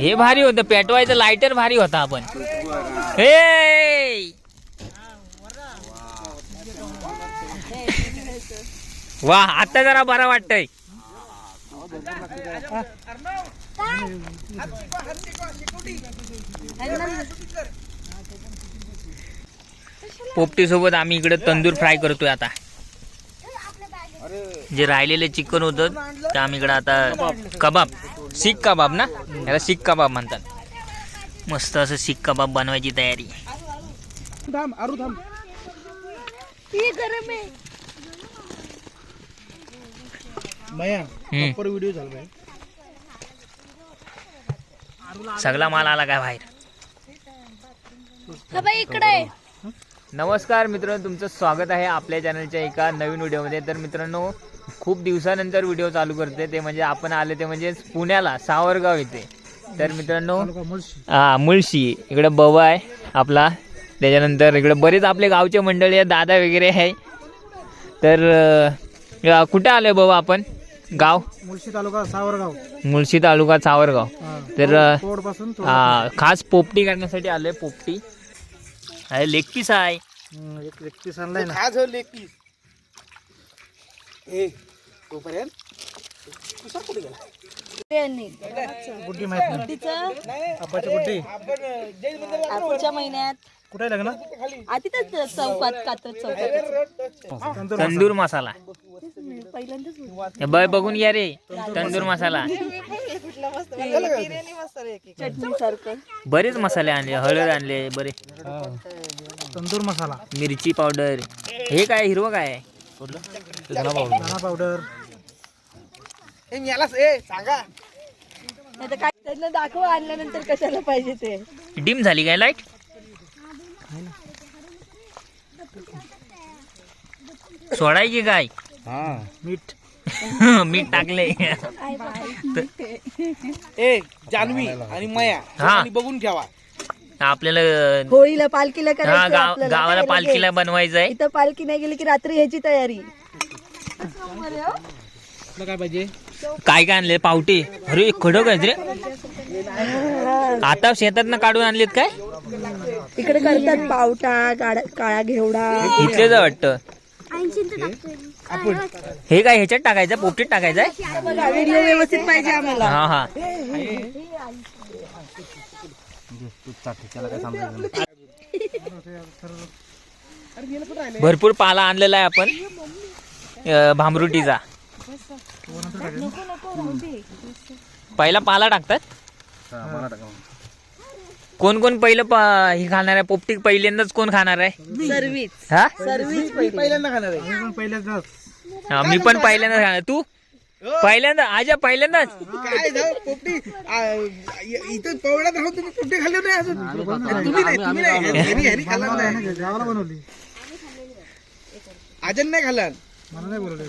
हे भारी होतं पेटवायचं लायटर भारी होता आपण. हे वा आता जरा बरा वाटतंय. पोपटी सोबत आम्ही इकडे तंदूर फ्राय करतोय आता. जे राहिलेले चिकन होतं ते आम्ही इकडे आता कबाब. सीख कबाब ना? याला सीख कबाब म्हणतात. मस्त असं सीख कबाब बनवायची तयारी. थांब आरू थांब. मया हम्म. प्रॉपर व्हिडिओ झाला बाई. सगळा माल आला काय बाहेर? इकडे नमस्कार मित्रांनो तुमचं स्वागत आहे आपल्या चॅनलच्या एका नवीन व्हिडिओमध्ये तर मित्रांनो खूप दिवसानंतर व्हिडिओ चालू करते. ते म्हणजे आपण आले ते म्हणजे पुण्याला सावरगाव येथे तर मित्रांनो हा मुळशी. इकडे बवा आहे आपला. त्याच्यानंतर इकडे बरेच आपले गावचे मंडळी आहे दादा वगैरे आहे. तर कुठे आलोय बाबा आपण? गाव? मुळशी तालुका सावरगाव. मुळशी तालुका सावरगाव. तर हा, खास पोपटी करण्यासाठी आलोय पोपटी. अरे लेग पीस आहे. एक व्यक्ती आणलाय ना. आज लेग पीस. ए तोपर्यंत तुषार कुठे गेला? गुड्डी माहीत नाही. आपाची गुड्डी पुढच्या महिन्यात. कुठे आहे लग्न? आधीच चौकात कातर चौकात. तंदूर तंदूर मसाला. पहिल्यांदाच हे बघ बघून घ्या रे तंदूर मसाला. चटणी सारखं. बरेच मसाले आणले हळद आणले बरे. तंदूर मसाला. मिरची पावडर. हे काय हिरवं काय? धना पावडर. ए यालाच ए सांगा. नाही तर काय त्यांना दाखव आणल्यानंतर कशाला पाहिजे ते. डिम झाली काय लाइट? सोडायची काय? मीठ. मीठ टाकले ए जान्हवी आणि मया हा. दोघांनी बघून ठेवा. आपल्याला होळीला पालखीला हा करायचं गाव आपल्याला. गावाला पालखीला? बनवायचं आहे इथं पालखी नाही गेली की रात्री ह्याची तयारी. तुला काय पाहिजे? काय काय आणले? पावटे. अरे खडक आहेत रे. आता शेतात काढून आणलेत काय? इकडे करतात पावटा काळा काळा घेवडा. इथलेच वाटतं. हे काय ह्याच्यात टाकायचं? पोपटीत टाकायचं आहे? बघा व्हिडिओ व्यवस्थित पाहिजे आम्हाला. हा हा. भरपूर पाला आणलेला आहे आपण अं, भांबरुटीचा. पहिला पाला टाकतात? कोण कोण पहिलं पा- हे खाणार आहे? पोपटी पहिल्यांदाच कोण खाणार आहे? सर्विस हा? सर्विस मी पहिल्यांदा खाणार आहे. मी पण पहिल्याच हा, मी पण पहिल्यांदाच खाणार. तू? पहिल्यांदा? आजा पहिल्यांदाच? काय जाऊ पोपटी? आ, इ- इथं पवड्यात राहून तुम्ही पोपटी खाल्ले नाही अजून. तुम्ही नाही तुम्ही नाही. ह्यानी- ह्यानी खाल्ला नाही. गावाला बनवली. अजन नाही खाल्ला. मला नाही बोलवलं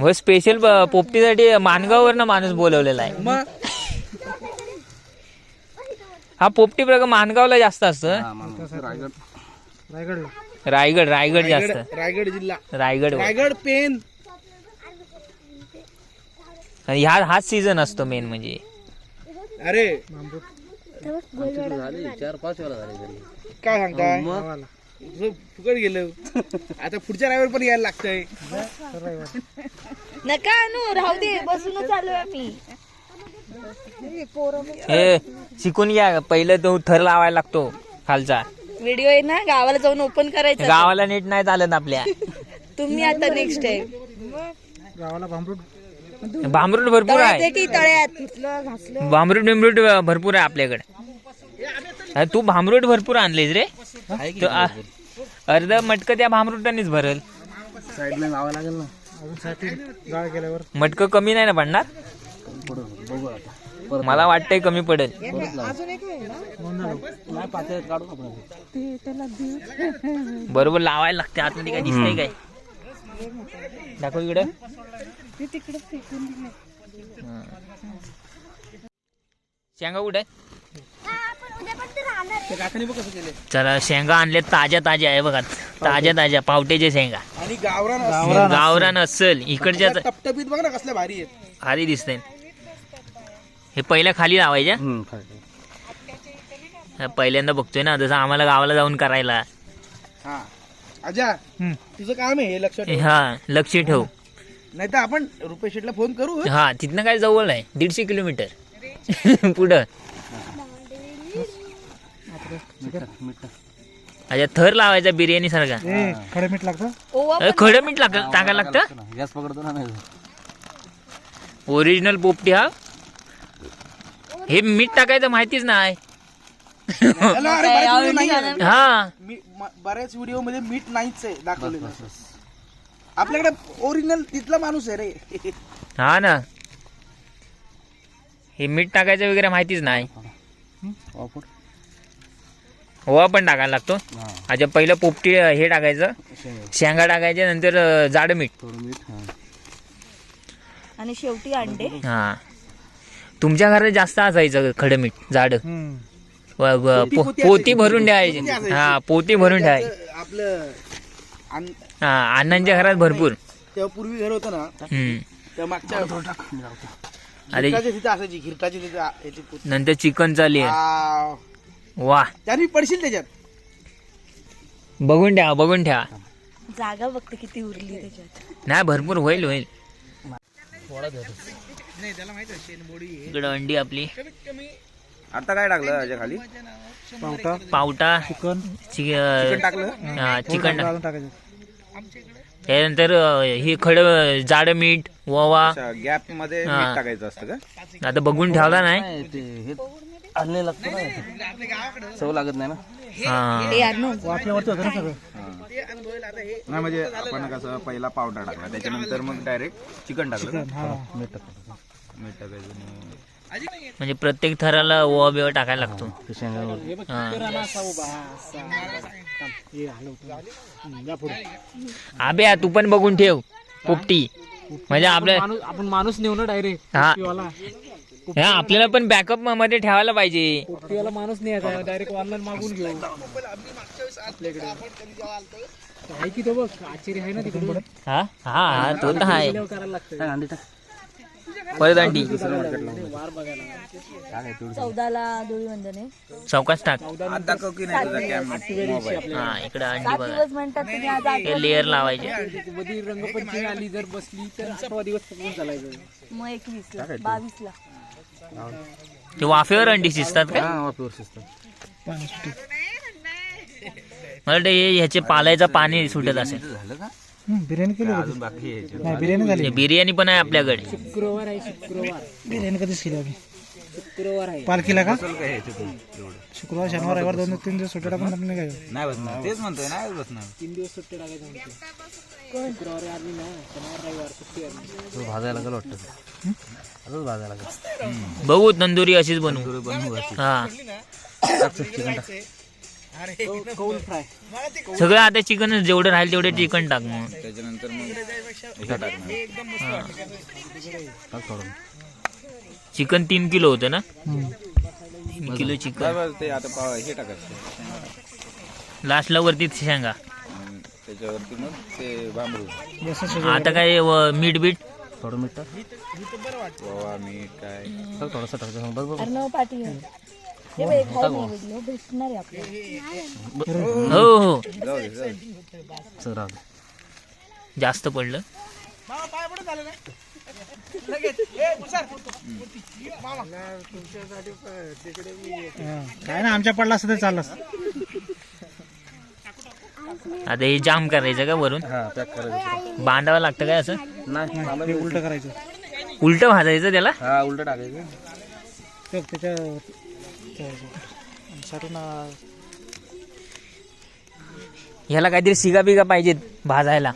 हो स्पेशल पोपटीसाठी मानगाववरनं माणूस बोलवलेला आहे. मग? हा पोपटी प्रकार मानगावला जास्त असतं. रायगडला. रायगड रायगड जास्त. रायगड रायगड जिल्हा. रायगड रायगड पेन. ह्या हाच सीझन असतो मेन म्हणजे. अरे. काय सांगताय? गावाला. तुझं फुकट गेलं. आता पुढच्या रायवर पण यायला लागतंय. नका आणू राहू दे बसूनच आलोय आम्ही. हे शिकून घ्या पहिलं तो थर लावायला लागतो खालचा. व्हिडिओ आहे ना गावाला जाऊन ओपन करायचं गावाला नीट नाही चालत आपल्या. तुम्ही आता नेक्स्ट टाइम गावाला भांबरूट भांबरूट भरपूर आहे. की तळ्यात? घासलं. भांबरूट बिंबरूट भरपूर आहे आपल्याकडे. तू भांबरूट भरपूर आणलेस रे. तो आ- अर्ध मटक त्या भांबरूटानेच भरल. अजून साठी गाळ केल्यावर. मटक कमी नाही ना पडणार मला वाटतंय कमी पडेल. बरोबर लावायला लागते. आतमध्ये काय दिसतंय काय? दाखव इकडे. शेंगा कुठे त्या काकाने बघ कसं केलं चला शेंगा आणल्या ताज्या ताज्या आहे बघा. ताज्या ताज्या पावट्याच्या शेंगा. आणि गावरान असं गावरान असल. इकडच्या टपटपीत बघ ना कसल्या भारी आहेत. भारी दिसतंय. हे पहिल्या खाली लावायच्या? हा, पहिल्यांदा बघतोय ना. जसं आम्हाला गावाला जाऊन करायला. हा. अजा. तुझं काम आहे हे लक्षात ठेव. हा लक्ष ठेव. नाही तर आपण रुपेश शेटला फोन करू हा? तिथनं काय जवळ आहे दीडशे किलोमीटर. पुढं. अच्छा थर लावायचा बिर्याणी सारखा. खडे मीठ लागतं? ओवा अरे, खडं मीठ लाग टाकायला लागतं गॅस पकडतो ना ओरिजिनल पोपटी हा? हे मीठ टाकायचं माहितीच नाही. हॅलो, अरे, बऱ्याच video नाही आहे. हा. मी म- बऱ्याच व्हिडिओमध्ये मीठ नाहीच आहे दाखवलेलं. आपल्याकडे ओरिजिनल तिथला माणूस आहे रे. हा ना. हे मीठ टाकायचं वगैरे माहितीच नाही. वापर. ओवा पण टाकायला लागतो. अच्छा पहिलं पोपटी हे टाकायचं. शेंगा टाकायचे नंतर जाडं मीठ. हा. आणि शेवटी अंडे. हा. तुमच्या घरात जास्त असायचं खडं मीठ जाड. पोती भरून ठेवायची. हा पोती भरून ठेवायची. आपलं- हा अण्णांच्या घरात भरपूर. तेव्हा पूर्वी घर होतं ना मागच्या अरे. घिरटाच्या तिथे असायची. नंतर चिकन चालेल आ, वा. त्याने पडशील त्याच्यात. बघून ठेवा बघून ठेवा. जागा बघते किती उरली त्याच्यात. नाही भरपूर होईल होईल. नाही त्याला माहिती आहे शेणबोडी आहे. इकडं अंडी आपली. कमीत कमी आता काय टाकलं याच्या खाली? पावटा. पावटा चिकन. चि- अं, टाकलं? हा, चिकन टाक- अजून टाकायचं. त्यानंतर अं, हे खड जाड मीठ ओवा. गॅपमध्ये हा. मीठ टाकायचं असतं का? आता बघून ठेवला नाही ते हे आणले लागतं ना चव लागत नाही ना? हा ते आणू. वाफेवरती होतं ना सगळं. नाही म्हणजे आपण कसं पहिला पावडर टाकला. त्याच्यानंतर मग डायरेक्ट चिकन टाकलं का? हा. मीठ टाकायचं मीठ टाकायचं मग म्हणजे प्रत्येक थराला ओवा बिवा टाकायला लागतो. आब्या तू पण बघून ठेव. पोपटी. म्हणजे आपल्या माणूस आपण माणूस नेऊ ना डायरेक्ट. हा आपल्याला पण बॅकअपमध्ये ठेवायला पाहिजे. पोपटीवाला माणूस नाही आता डायरेक्ट ऑनलाईन मागून घेऊ. आपल्याकडे. आहे की तो बघ आश्चर्य आहे ना तिकडे हा? हा हा तो तर आहे. करायला लागतं परत अंडी. वार बघायला? चौदाला चौकाच टाक. आता ककी नाही तुझा कॅम मोबाईल. हा इकडे अंडी सात बघा. दिवस म्हणतात तुम्ही आज आठ हे लेअर लावायचे. रंगपंचमी आली जर बसली तर अठरा दिवस पकडून चालायचं मग एकवीस ला बावीस ला ते वाफेवर अंडी शिजतात का? हा वाफेवर शिजतं मला वाटतं हे ह्याचे पालायचं पाणी सुटत असेल. झालं का? हम्म, बिर्याणी केली होती अजून बाकी आहे याच्यात. नाही बिर्याणी झाली. हे बिर्याणी पण आहे आपल्याकडे. शुक्रवार आहे शुक्रवार. बिर्याणी कधीच केली आम्ही. शुक्रवार आहे. पालखीला का? हे एवढं? शुक्रवार शनिवार रविवार दोन तीन दिवस सुट्ट्या टाकून आपण निघायचं नाही बसणार. तेच म्हणतोय नाही बसणार. तीन दिवस सुट्ट्या टाकायचं म्हणतो शुक्रवारी आली ना शनिवार रविवार सुट्टी आली भाजायला लागेल वाटतं. भाजायला बघू तंदुरी अशीच बनवू. बनवू. हा. कौल फ्राय. सगळं आता चिकन जेवढं राहील तेवढे चिकन टाक मग. त्याच्यानंतर मग टाकणार चिकन तीन किलो होतं ना? तीन किलो चिकन. बरं, बरं, ते आता पाव हे टाकायचं लास्टला वरती शेंगा. आणि त्याच्यावरती मग ते आता काय व- मीठ बीठ? थोडं मीठ टाक. मीठ काय? टाक थोडंसं अर्णव पाटील हे बघ, व्हिडिओ भेटणार आहे आपल्याला. हो हो. जाऊ दे जाऊ दे. चल राहू दे. जास्त पडलं. काय ना आमच्या पडला असतं तर चाललं असतं. आता हे जाम करायचं का वरून? हा पॅक करायचं. बांधावं लागतं काय असं? नाही उलट करायचं. उलट भाजायचं त्याला? हा उलट टाकायचं. ते त्याच्या साठून ह्याला काहीतरी सिगा बिगा पाहिजेत भाजायला.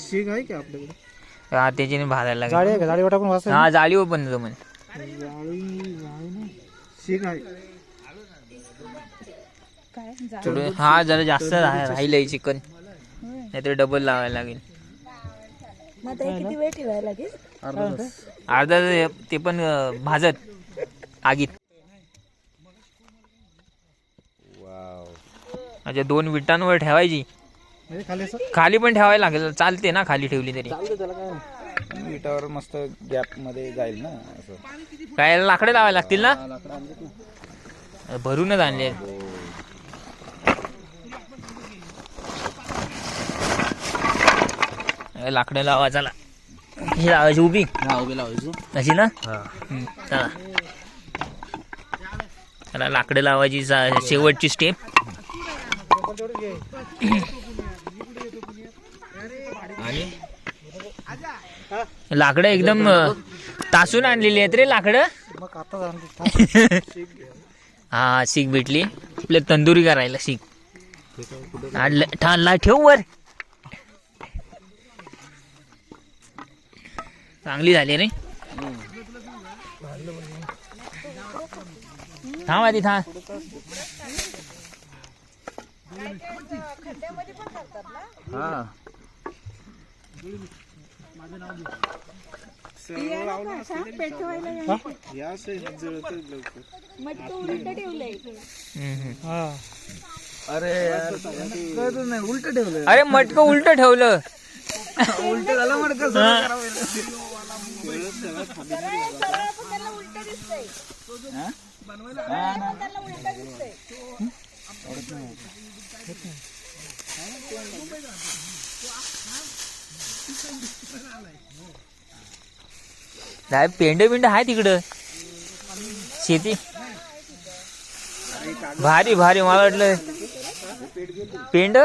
शीग आहे का आपल्याकडे? हा त्याच्याने भाजायला लागेल. जाळी आहे का? जाळीवर टाकून हा जाळीवर पण जमन जाळी जाळी शीग आहे. काय थोडं हा जरा जास्त राहिलंय चिकन. नाहीतर डबल लावायला लागेल. मग आता हे किती वेळ ठेवायला लागेल? अर्धा ते- पण अं, भाजत. आगीत. वाव. अच्छा दोन विटांवर ठेवायची. म्हणजे खाली असं? खाली पण ठेवायला लागेल. चालते ना खाली ठेवली तरी. चालतं त्याला काय? नाही पण विटावर मस्त गॅपमध्ये जाईल ना असं. काय लाकडं लावायला लागतील ना? लाकडं आणलीत ना भरूनच आणले. लाकडं लावा चला ही लावायची उभी? अशी ना? चला. चला लाकडं लावायची शेवटची स्टेप आणि? लाकडं एकदम तासून आणलेली आहेत रे लाकडं. हा शीख भेटली. आपल्या तंदुरी करायला शीख. आणलं- ठाणला ठेव वर. चांगली झाली रे. थांब आधी थांब. हा. मटकं. अरे नाही उलट ठेवलं अरे मटक उलट ठेवलं. उलट झालं मग नाही पेंड बिंड आहे तिकडं? शेती? भारी भारी मला वाटलं. पेंड?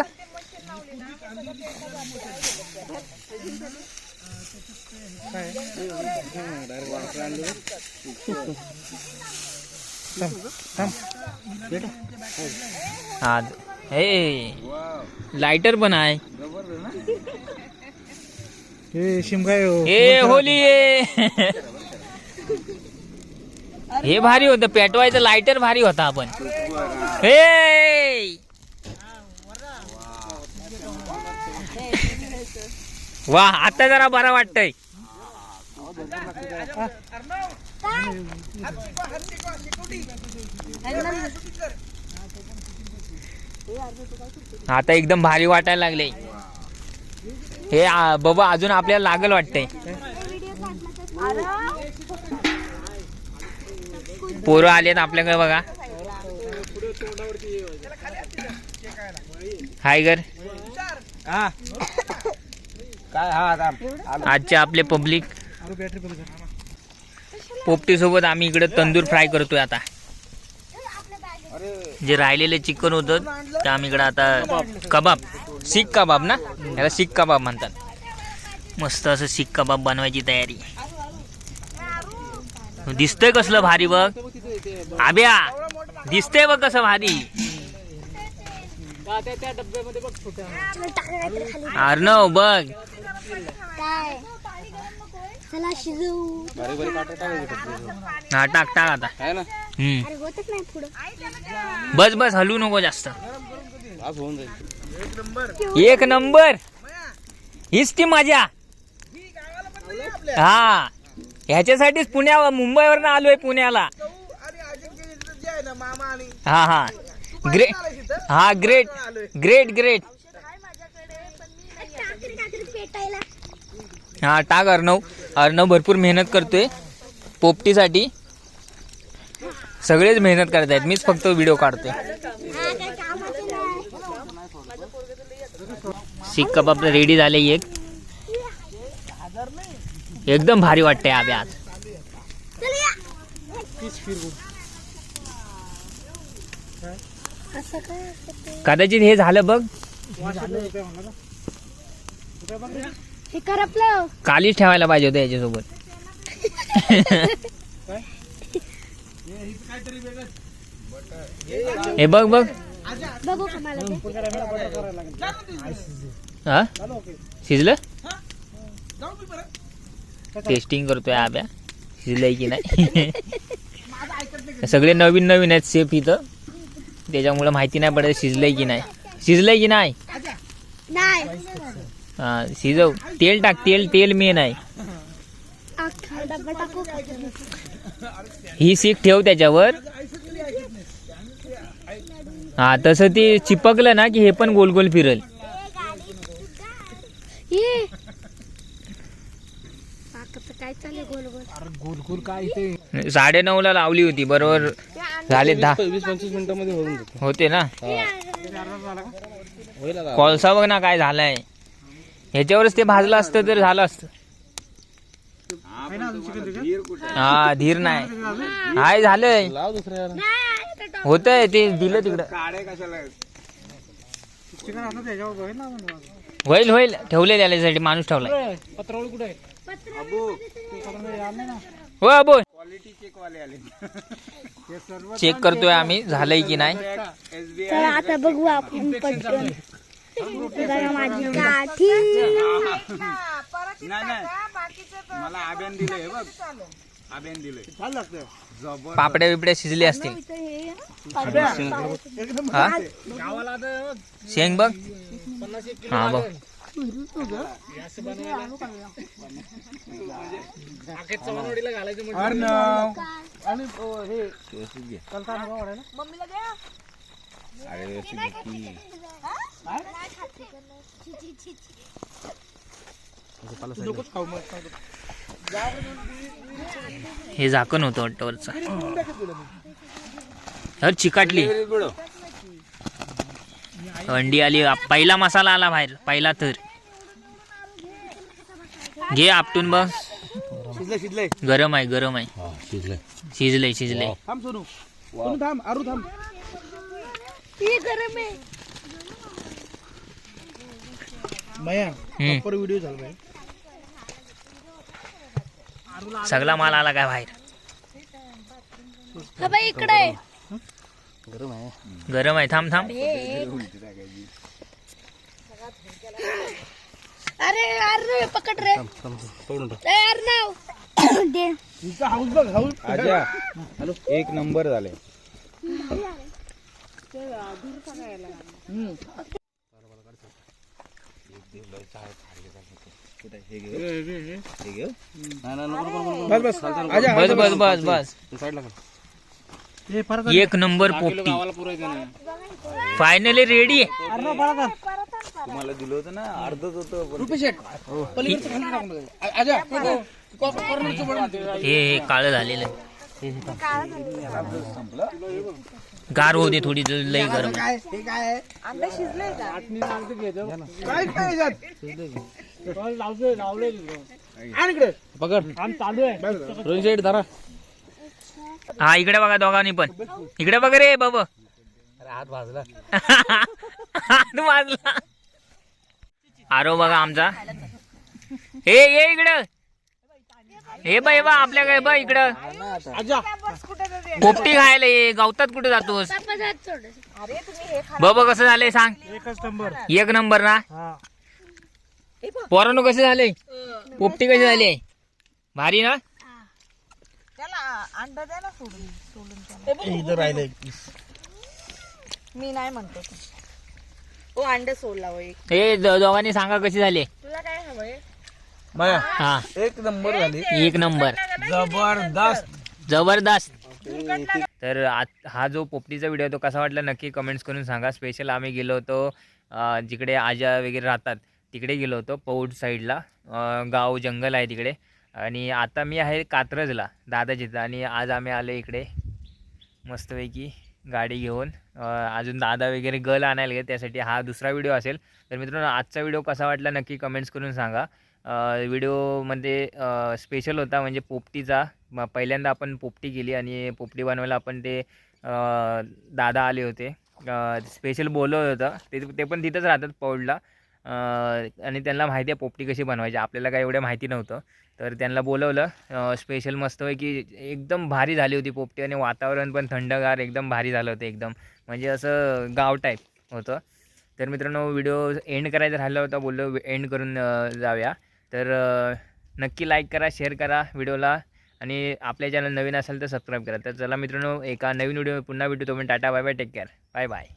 हा हे लाइटर पण आहे. हे शिमगाय हो. ए होली ये हे भारी होतं पेटवायचं लाइटर भारी होता आपण. हे वा आता जरा बरा वाटतय. आता एकदम भारी वाटायला लागले. हे बाबा अजून आपल्याला लागल वाटतंय. पोरं आलेत आपल्याकडे बघा. हाय गर. हा. काय हा आलो. आजचे आपले पब्लिक पोपटी सोबत आम्ही इकडे तंदूर फ्राय करतोय आता. जे राहिलेले चिकन होतं ते आम्ही इकडे आता कबाब. सीख कबाब ना? याला सीख कबाब म्हणतात. मस्त असं सीख कबाब बनवायची तयारी. दिसतंय कसलं भारी बघ. आब्या दिसतंय बघ कसं भारी. अर्णव बघ. काय? चला शिजवू बारीक बारीक काटे टाकायचे फक्त. हा टाक टाक आता. आहे ना? हम्म. अरे होतच नाही पुढं. बस बस हलू नको जास्त. आज होऊन जाईल. एक नंबर. हीच ती मजा हा. ह्याच्यासाठीच पुण्या मुंबईवरनं आलोय पुण्याला. आणि अजिंक्य जे आहे ना मामा आणि हा हा. ग्रेट हा ग्रेट ग्रेट ग्रेट. हा टाक अर्णव. अर्णव भरपूर मेहनत करतोय. पोपटीसाठी सगळेच मेहनत करत आहेत. मीच फक्त व्हिडिओ काढतोय. सीख कबाब रेडी झाले एक. एकदम भारी वाटतंय आबे आज. कदाचित हे झालं बघ. हे कर आपलं. कालीच ठेवायला पाहिजे होतं याच्यासोबत. हे बघ बघ. बघू का मला ते? हा? शिजलं? टेस्टिंग करतोय आब्या. शिजलंय की नाही? सगळे नवीन नवीन आहेत सेफ इथं. त्याच्यामुळे माहिती नाही पडत शिजलंय की नाही. शिजलंय की नाही. नाही. हा शिजव. तेल टाक तेल तेल मेन आहे? ही सीख ठेव त्याच्यावर. हा तसं ते चिपकलं ना की हे पण गोल गोल फिरल. ये. अरे गोल गोल काय इथे साडे ला लावली होती बरोबर. झाले दहा. होते ना? कोळसा बघ ना काय झालाय. ह्याच्यावरच ते भाजलं असतं तर झालं असतं. हा धीर नाही. हाय झालंय. लाव दुसऱ्या होतंय ते दिलं तिकडं. काढे कशाला चिकन असं त्याच्यावर बघेल ना आपण. होईल होईल. ठेवले त्याच्यासाठी माणूस ठेवलाय. पत्रावळी कुठे आहे? हो अबो. क्वालिटी चेक वाले आले. चेक करतोय आम्ही झालंय की नाही? एसबीआय आता बघू आपण पटकन. माझी काठी. नाही नाही. मला आब्यान दिलंय बघ. आब्यान दिलंय. छान लागतं जबर पापड्या बिपड्या शिजले असतील. हे? हा गावाला आता शेंग बघ. पन्नास एक किलो हा बघ घालायचं म्हणजे अर्णव आणि हे कलता नका वाढायला अरे खाऊ मग हे झाकण होतं वाटतं वरचं. अरे चिकाटली. अंडी आली. पहिला मसाला आला बाहेर. पहिला तर. घे आपटून बघ शिजलंय शिजलंय. गरम आहे गरम आहे. शिजलंय. शिजलंय थांब सोनू. सोनू थांब आरू थांब. हे गरम आहे. मया हम्म. प्रॉपर व्हिडिओ झाला पाहिजे सगळा माल आला काय बाहेर? हा बाई इकडे आहे. गरम आहे थांब थांब. अरे अरे पकड रे. ए, अर्णव दे तुमचा हाऊस बघ हाऊस आजा एक नंबर झाले. बस बस बस बस बस बस एक नंबर पोपटी. पुरायचं फायनली रेडी आहे तुम्हाला दिलं होतं ना अर्धच होत रुपये हे हे काळं झालेलं आहे. गार होऊ दे थोडी लई गरम. आहे. काय हे काय? काय काय आण इकडे. पकड. आम चालू आहे. रोहित शेठ धरा. हा इकडे बघा दोघांनी पण. इकडे बघ रे बाबा. हात भाजला हात वाजला. आरो बघा आमचा. हे ये इकडं. हे बाई बा आपल्याकडे बा इकडं. पोपटी खायला ये गवतात कुठे जातोस? पापा हात सोड बाबा कसं झालंय सांग? एकच नंबर. एक नंबर ना? हा. पोरानो कसे झाले पोपटी कशी झाली? भारी ना? इथं राहिलंय मी नाही म्हणतो. ओ अंडे सोडला हे द- दोघांनी सांगा कशी झाली? तुला काय हवंय? माया हा. एक नंबर झाली. एक नंबर. जबरदस्त. जबरदस्त. तर आत- हा जो पोपटीचा व्हिडिओ तो कसा वाटला नक्की कमेंट्स करून सांगा. स्पेशल आम्ही गेलो होतो अं, जिकडे आजा वगैरे राहतात तिकडे गेलो होतो पौड साईडला. अं, गाव जंगल आहे तिकडे. आणि आता मी आहे कात्रजला दादाजीचं आणि आज आम्ही आलो इकडे मस्तपैकी गाडी घेऊन. अं, अजून दादा वगैरे गल आणायला गेले त्यासाठी हा दुसरा व्हिडिओ असेल. तर मित्रांनो आजचा व्हिडिओ कसा वाटला नक्की कमेंट्स करून सांगा. व्हिडिओमध्ये स्पेशल होता म्हणजे पोपटीचा. पहिल्यांदा आपण पोपटी केली आणि पोपटी बनवायला आपण ते दादा आले होते. स्पेशल बोलवलं होतं. ते ते पण तिथंच राहतात पौडला. आणि त्यांना माहिती आहे पोपटी कशी बनवायची. आपल्याला काय एवढं माहिती नव्हतं. तर त्यांना बोलवलं. स्पेशल मस्तपैकी एकदम भारी झाली होती पोपटी आणि वातावरण पण थंडगार एकदम भारी झालं होतं एकदम. म्हणजे असं गाव टाईप होतं. तर मित्रांनो व्हिडिओ एंड करायचा राहिला होता. बोललो एंड करून जाऊया. तर नक्की लाईक करा शेअर करा व्हिडिओला आणि आपल्या चॅनल नवीन असेल तर सबस्क्राईब करा. तर चला मित्रांनो एका नवीन व्हिडिओ पुन्हा भेटू. पण tata bye bye take care bye bye